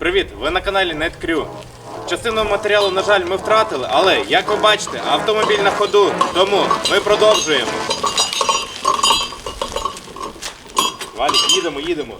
Привіт! Ви на каналі NetCrew. Частину матеріалу, на жаль, ми втратили, але як ви бачите, автомобіль на ходу, тому ми продовжуємо. Валік, їдемо, їдемо.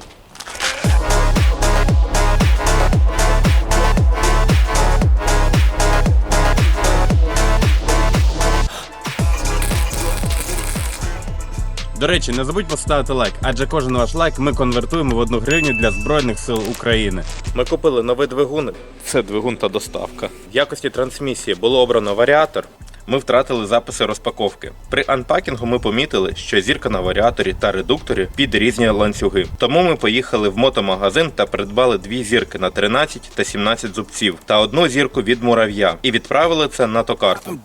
До речі, не забудь поставити лайк, адже кожен ваш лайк ми конвертуємо в одну гривню для Збройних сил України. Ми купили новий двигун. Це двигун та доставка. В якості трансмісії було обрано варіатор. Ми втратили записи розпаковки. При анпакінгу ми помітили, що зірка на варіаторі та редукторі під різні ланцюги. Тому ми поїхали в мотомагазин та придбали дві зірки на 13 та 17 зубців та одну зірку від мурав'я і відправили це на токарту.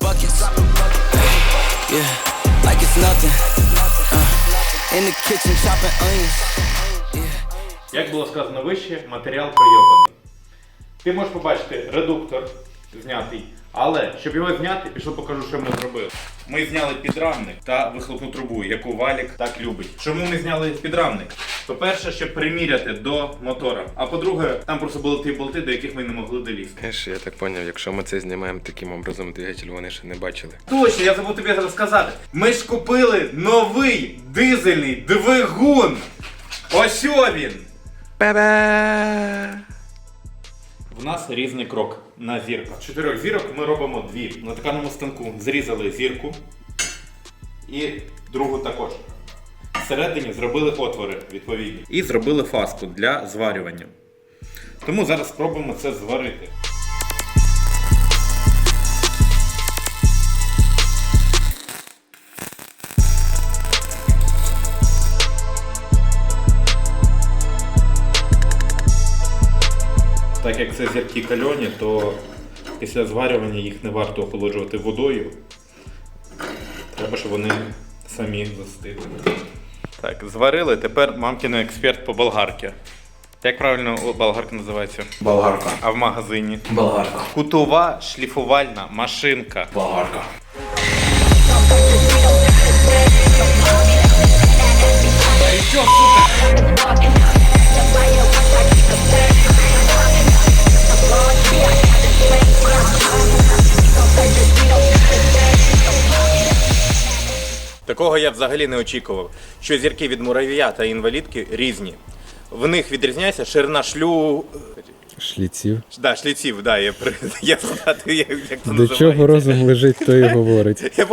Як було сказано вище, матеріал пройобаний. Ти можеш побачити редуктор знятий, але щоб його зняти, пішло, покажу, що ми зробили. Ми зняли підрамник та вихлопну трубу, яку Валік так любить. Чому ми зняли підрамник? По-перше, щоб приміряти до мотора. А по-друге, там просто були ті болти, до яких ми не могли долізти. Знаєш, я так поняв, якщо ми це знімаємо таким образом, двигатель вони ще не бачили. Точно, я забув тобі зараз сказати. Ми ж купили новий дизельний двигун. Ось він. Ба-ба! В нас різний крок на зірках. З чотирьох зірок ми робимо дві. На такому станку зрізали зірку і другу також. Всередині зробили отвори відповідні. І зробили фаску для зварювання. Тому зараз спробуємо це зварити. Так як це зірки кальоні, то після зварювання їх не варто охолоджувати водою. Треба, щоб вони самі застигли. Так, зварили, тепер мамкіно експерт по болгарці. Як правильно болгарка називається? Болгарка. А в магазині? Болгарка. Кутова шліфувальна машинка. Болгарка. Такого я взагалі не очікував, що зірки від муравія та інвалідки різні. В них відрізняється ширина шлю. Шліців. Да, шліців, да, я при... я згадую, як, як це До називається. чого розум лежить, то і говорить. Я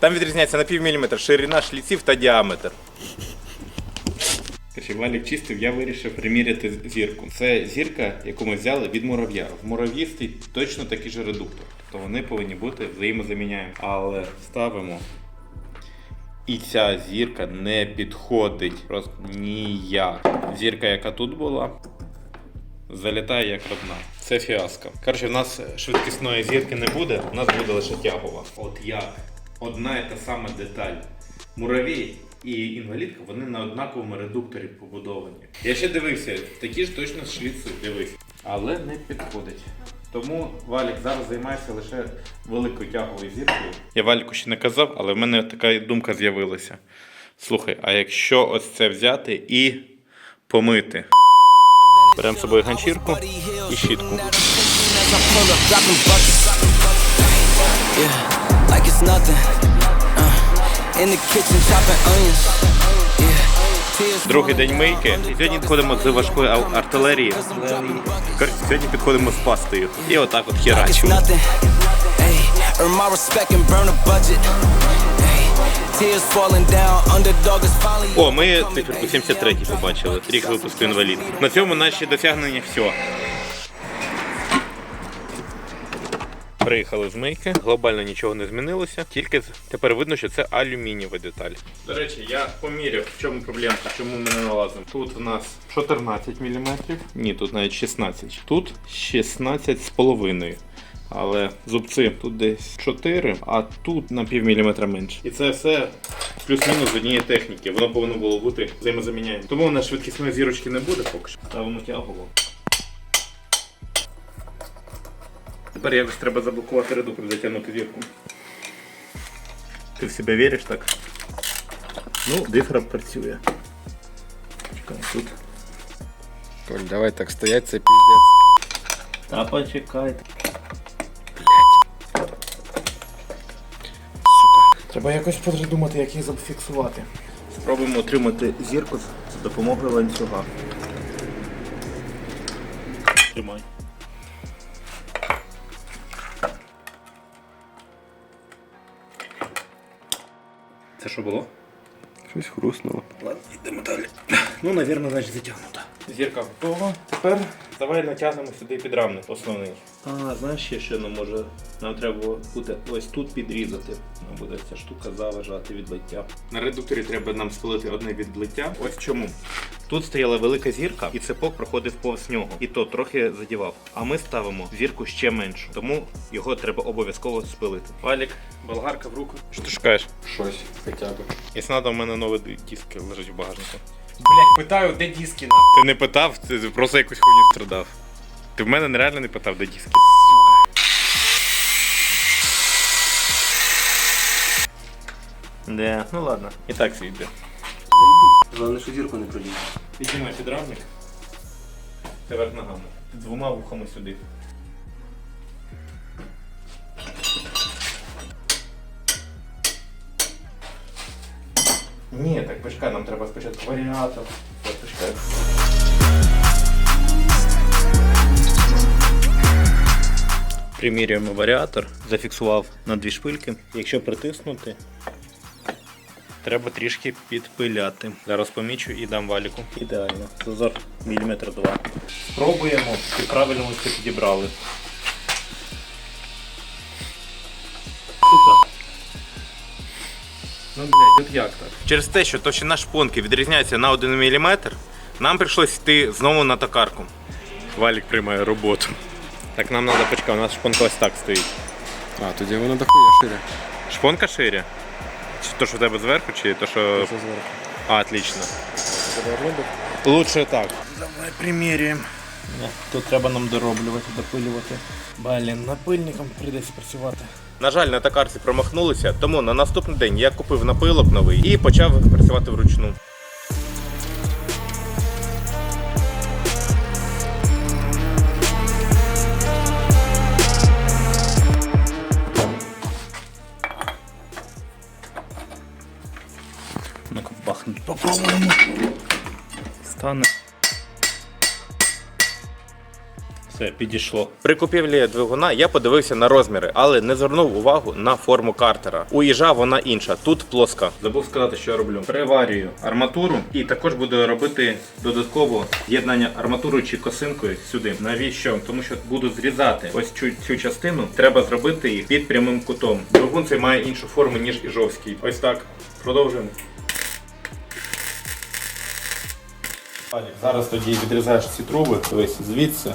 Там відрізняється на пів міліметра ширина шліців та діаметр. Короче, Валік чистив, я вирішив приміряти зірку. Це зірка, яку ми взяли від мурав'я. В мурав'ї стоїть точно такий же редуктор. Тобто вони повинні бути взаємозаміняємо. Але ставимо. І ця зірка не підходить просто ніяк. Зірка, яка тут була, залітає як родна. Це фіаско. Коротше, в нас швидкісної зірки не буде, у нас буде лише тягова. От як? Одна і та сама деталь. Муравій і інвалідка вони на однаковому редукторі побудовані. Я ще дивився, такі ж точно шліци, дивись. Але не підходить. Тому Валік зараз займається лише великою тяговою зіркою. Я Валіку ще не казав, але в мене така думка з'явилася. Слухай, а якщо ось це взяти і помити? Беремо з собою ганчірку і щітку. Yeah, like it's nothing. Uh, in the kitchen chopping onions. Другий день мийки. Сьогодні підходимо з важкої артилерії. Сьогодні підходимо з пастою. І отак от finally. О, ми циферку 73 побачили. Рік випуску інвалід. На цьому наші досягнення все. Приїхали з мийки, глобально нічого не змінилося, тільки тепер видно, що це алюмінієва деталь. До речі, я поміряв, в чому проблема, чому ми не налазимо. Тут у нас 14 мм, ні, тут навіть 16. Тут 16 з половиною. Але зубці тут десь 4, а тут на пів міліметра менше. І це все плюс-мінус однієї техніки. Воно повинно було бути взаємозаміняємо. Тому у нас швидкісної зірочки не буде поки що. Ставимо тягово. Тепер якось треба заблокувати редуктор, затягнути зірку. Ти в себе віриш так? Ну, дифра працює. Чекай, тут. Коль, давай так стоять, це піздець. Та почекайте. Треба якось придумати, як їх зафіксувати. Спробуємо отримати зірку з допомогою ланцюга. Тримай. Це що було? Щось хрустнуло. Ладно, йдемо далі. Ну, наверное, значить затягнуто. Зірка готова. Тепер давай натягнемо сюди підрамник основний. А, знаєш ще що нам може. Нам треба буде ось тут підрізати. Нам буде ця штука заважати відлиття. На редукторі треба нам спилити одне відлиття. Ось чому. Тут стояла велика зірка, і цепок проходив повз нього. І то трохи задівав. А ми ставимо зірку ще меншу, тому його треба обов'язково спилити. Валік, болгарка в руку. Що ти шукаєш? Щось хоча б. Якщо треба, у мене нові диски лежать в багажнику. Блять, питаю, де диски на. Ти не питав, ти просто якусь хуйню страдав. Ти в мене нереально не питав, де диски. Де, ну ладно. І так свійде. Головне, що зірку не проліз. Піднімай підрамник. Тепер ногами. Двома вухами сюди. Ні, так почекай, нам треба спочатку варіатор. Так, почекай. Примірюємо варіатор, зафіксував на дві шпильки. Якщо притиснути, треба трішки підпиляти. Зараз помічу і дам валіку. Ідеально. Зазор міліметр два. Спробуємо, чи правильно ми це підібрали. Ну, блядь, от як так? Через те, що товщина шпонки відрізняється на 1 мм, нам прийшлось йти знову на токарку. Валік приймає роботу. Так нам треба почекати, у нас шпонка ось так стоїть. А, тоді воно дохуя шире. Шпонка шире? Чи то, що в тебе зверху, чи то, що. Це зверху. А, отлично. Лучше так. Давай приміряємо. Тут треба нам дороблювати, допилювати. Блін, напильником прийдеться працювати. На жаль, на токарці промахнулися, тому на наступний день я купив напилок новий і почав працювати вручну. Ну-ка, бахнуть. Попробуємо. Стане. Все, підійшло. При купівлі двигуна я подивився на розміри, але не звернув увагу на форму картера. У їжа вона інша, тут плоска. Забув сказати, що я роблю. Приварюю арматуру і також буду робити додатково з'єднання арматурою чи косинкою сюди. Навіщо? Тому що буду зрізати ось цю, цю частину. Треба зробити її під прямим кутом. Двигун цей має іншу форму, ніж іжовський. Ось так. Продовжуємо. Зараз тоді відрізаєш ці труби, ось звідси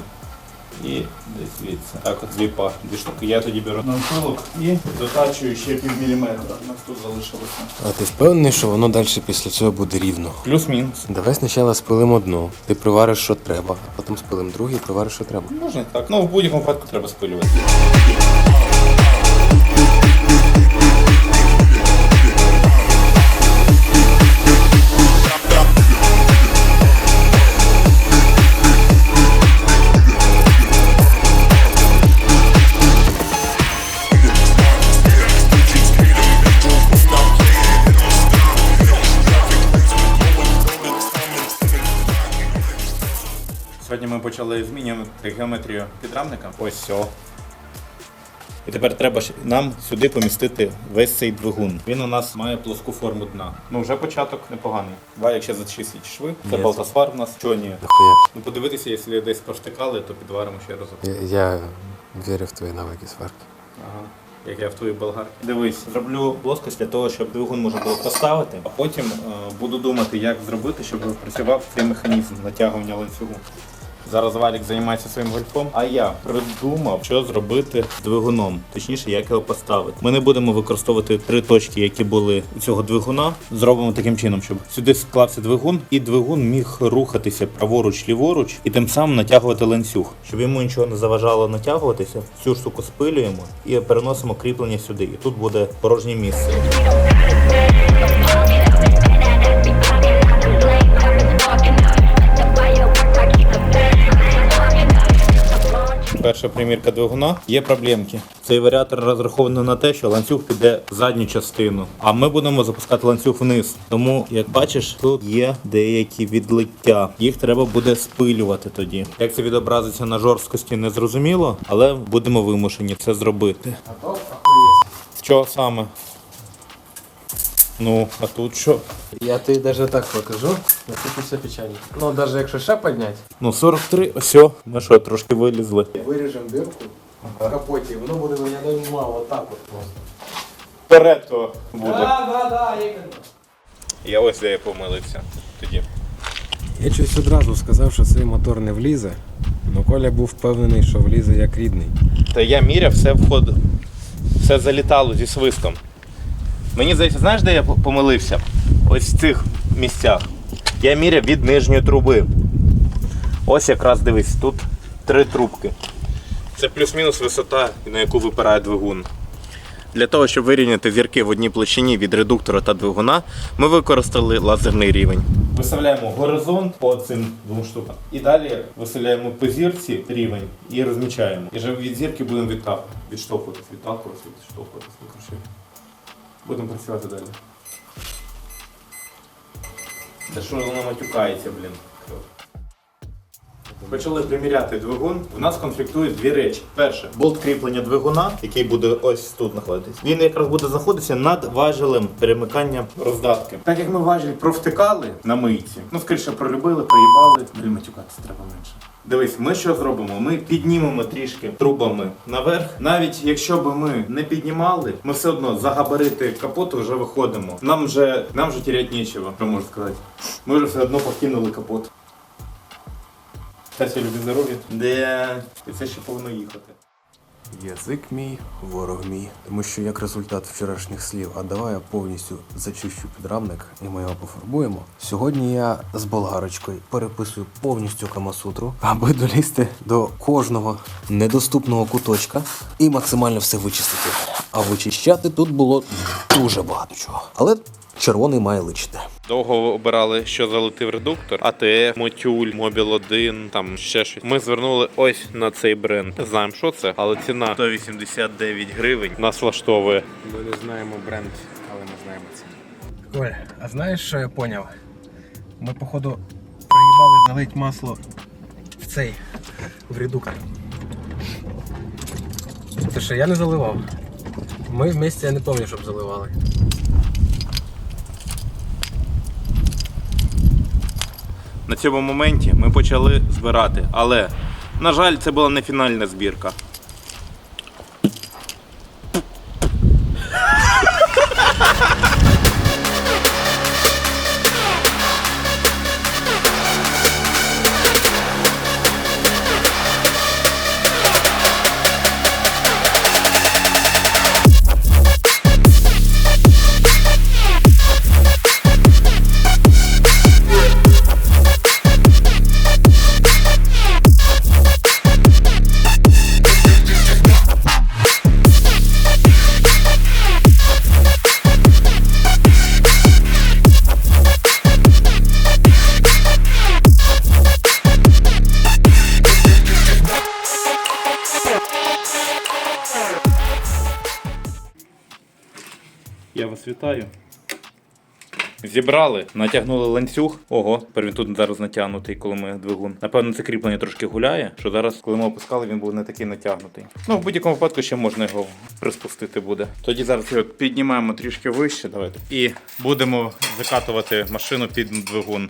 і десь звідси. Так от дві пар, дві штуки. Я тоді беру напилок і затачую ще пів міліметра. У нас тут залишилося. А ти впевнений, що воно далі після цього буде рівно? Плюс-мінус. Давай спочатку спилимо одну. Ти привариш, що треба, а потім спилимо другу і привариш, що треба. Можна і так. Ну в будь-якому випадку треба спилювати. Геометрію підрамника. Ось все. І тепер треба ж нам сюди помістити весь цей двигун. Він у нас має плоску форму дна. Ну вже початок непоганий. Давай, якщо зачистить шви, це Ні, болтосвар у нас. Чого ні? Ну подивитися, якщо десь проштикали, то підваримо ще разок. Я, я вірю в твої навики сварки. Ага. Як я в твоїй болгарці. Дивись, зроблю плоскость для того, щоб двигун можна було поставити, а потім е, буду думати, як зробити, щоб працював цей механізм натягування ланцюгу. Зараз Валік займається своїм гольфом, а я придумав, що зробити з двигуном, точніше, як його поставити. Ми не будемо використовувати три точки, які були у цього двигуна. Зробимо таким чином, щоб сюди склався двигун, і двигун міг рухатися праворуч, ліворуч, і тим самим натягувати ланцюг. Щоб йому нічого не заважало натягуватися, цю штуку спилюємо і переносимо кріплення сюди. І тут буде порожнє місце. Перша примірка двигуна. Є проблемки. Цей варіатор розрахований на те, що ланцюг піде в задню частину, а ми будемо запускати ланцюг вниз. Тому, як бачиш, тут є деякі відлиття. Їх треба буде спилювати тоді. Як це відобразиться на жорсткості, не зрозуміло, але будемо вимушені це зробити. Що саме? Ну, а тут що? Я тобі навіть так покажу, на тут все печально. Ну, навіть якщо ще підняти, Ну, 43, все. Ми що, трошки вилізли. виріжемо дирку в капоті, воно буде виглядати мало, отак от просто. Вперед то буде. Да, да, да, іменно. Я ось де я помилився тоді. Я щось одразу сказав, що цей мотор не влізе, але Коля був впевнений, що влізе як рідний. Та я міряв, все входило. Все залітало зі свистом. Мені здається, знаєш, де я помилився? Ось в цих місцях. Я міряв від нижньої труби. Ось якраз дивись, тут три трубки. Це плюс-мінус висота, на яку випирає двигун. Для того, щоб вирівняти зірки в одній площині від редуктора та двигуна, ми використали лазерний рівень. Виставляємо горизонт по цим двом штукам. І далі виставляємо по зірці рівень і розмічаємо. І вже від зірки будемо відтак, відштовхуватися, відтакуватися, відштовхуватися. Будемо працювати далі. Та що воно матюкається, блін. Почали приміряти двигун. У нас конфліктують дві речі. Перше, болт кріплення двигуна, який буде ось тут знаходитись. Він якраз буде знаходитися над важелем перемикання роздатки. Так як ми важіль провтикали на мийці, ну скоріше пролюбили, проїбали. Блін, матюкатися треба менше. Дивись, ми що зробимо? Ми піднімемо трішки трубами наверх. Навіть якщо б ми не піднімали, ми все одно за габарити капоту вже виходимо. Нам вже нам вже терять нічого, що можу сказати. Ми вже все одно покинули капот. Щастя, любі здоров'я. Де і це ще повинно їхати. Язик мій, ворог мій. Тому що як результат вчорашніх слів, а давай я повністю зачищу підрамник і ми його пофарбуємо. Сьогодні я з болгарочкою переписую повністю камасутру, аби долізти до кожного недоступного куточка і максимально все вичистити. А вичищати тут було дуже багато чого. Але червоний має личити. Довго обирали, що залетив редуктор, АТФ, Мотюль, Мобіл 1, там ще щось. Ми звернули ось на цей бренд. Не знаємо, що це, але ціна 189 гривень нас влаштовує. Ми не знаємо бренд, але ми знаємо це. Коля, а знаєш, що я поняв? Ми, походу, проїбали залить масло в цей, в редуктор. Це що, я не заливав. Ми вместе, я не пам'ятаю, щоб заливали. На цьому моменті ми почали збирати, але, на жаль, це була не фінальна збірка. Вітаю. Зібрали, натягнули ланцюг. Ого, тепер він тут зараз натягнутий, коли ми двигун. Напевно, це кріплення трошки гуляє, що зараз, коли ми опускали, він був не такий натягнутий. Ну, в будь-якому випадку ще можна його приспустити буде. Тоді зараз його піднімаємо трішки вище. Давайте. І будемо закатувати машину під двигун.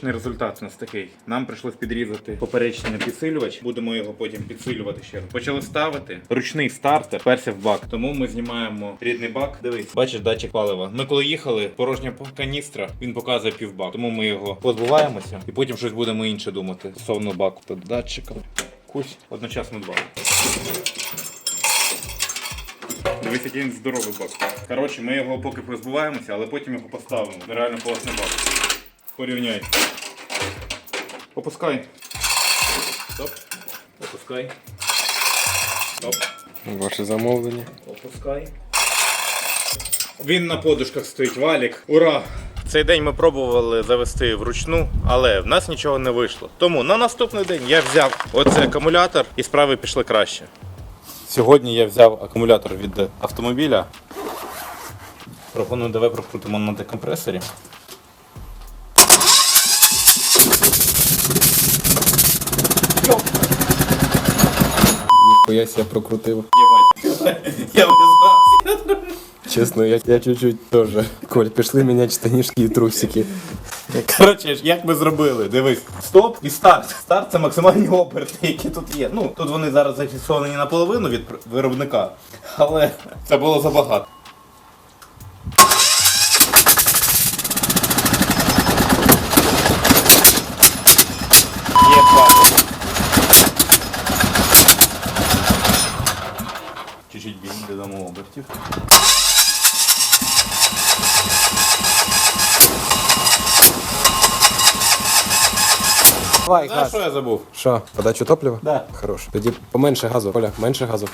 Проміжуточний результат у нас такий. Нам прийшлось підрізати поперечний підсилювач. Будемо його потім підсилювати ще раз. Почали ставити. Ручний стартер перся в бак. Тому ми знімаємо рідний бак. Дивись, бачиш датчик палива. Ми коли їхали, порожня каністра, він показує півбак. Тому ми його позбуваємося і потім щось будемо інше думати стосовно баку та датчика. Кусь одночасно два. Дивись, який він здоровий бак. Коротше, ми його поки позбуваємося, але потім його поставимо. Реально класний бак. Порівняй. Опускай. Стоп. Опускай. Стоп. Ваше замовлення. Опускай. Він на подушках стоїть валік. Ура! Цей день ми пробували завести вручну, але в нас нічого не вийшло. Тому на наступний день я взяв оцей акумулятор і справи пішли краще. Сьогодні я взяв акумулятор від автомобіля. Пропоную, давай прокрутимо на декомпресорі. Ніхуя себе прокрутив. Я. Чесно, я, я чуть-чуть теж. Коль, пішли міняти штанішки і трусики. Коротше, як ми зробили? Дивись, стоп і старт. Старт це максимальні оберти, які тут є. Ну, тут вони зараз зафіксовані наполовину від виробника, але це було забагато. Обертів. Давай, Знаєш, що я забув? Що, подачу топлива? Да. Хорош. Тоді поменше газу. Коля, менше газу.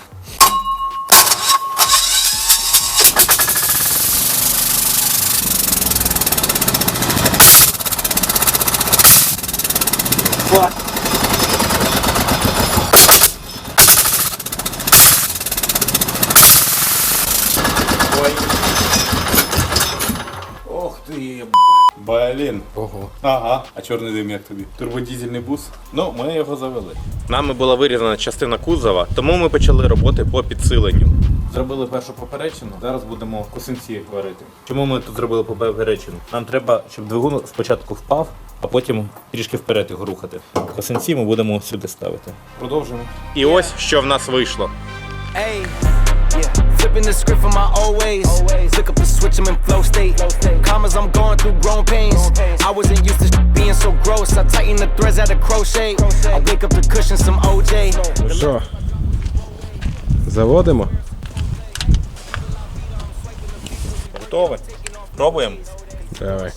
Блін. Ого. Ага. А чорний дим як тобі? Турбодізельний бус? Ну, ми його завели. Нами була вирізана частина кузова, тому ми почали роботи по підсиленню. Зробили першу поперечину, зараз будемо косинці варити. Чому ми тут зробили поперечину? Нам треба, щоб двигун спочатку впав, а потім трішки вперед його рухати. Косинці ми будемо сюди ставити. Продовжимо. І ось що в нас вийшло. Yeah. Flipping the script from my old ways. Flick up the switch, I'm in flow state. Commas, I'm going through growing pains. I wasn't used to being so gross. I tighten the threads at a crochet. I wake up the cushion, some OJ. Ну що? Заводимо? Готові? Пробуємо. Давай.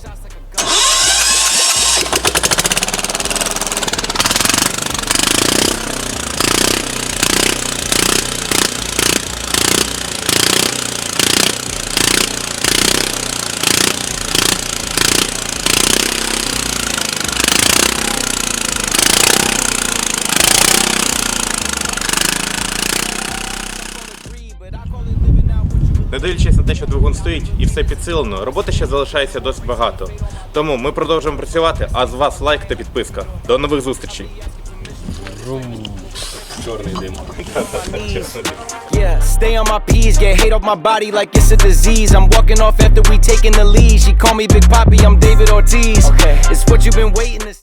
Не дивлячись на те, що двигун стоїть і все підсилено, роботи ще залишається досить багато. Тому ми продовжуємо працювати, а з вас лайк та підписка. До нових зустрічей. Чорний дим. Yeah, stay on my P's, get hate off my body like it's a disease. I'm walking off after we taking the lead. She call me Big Poppy, I'm David Ortiz. Okay. It's what you've been waiting to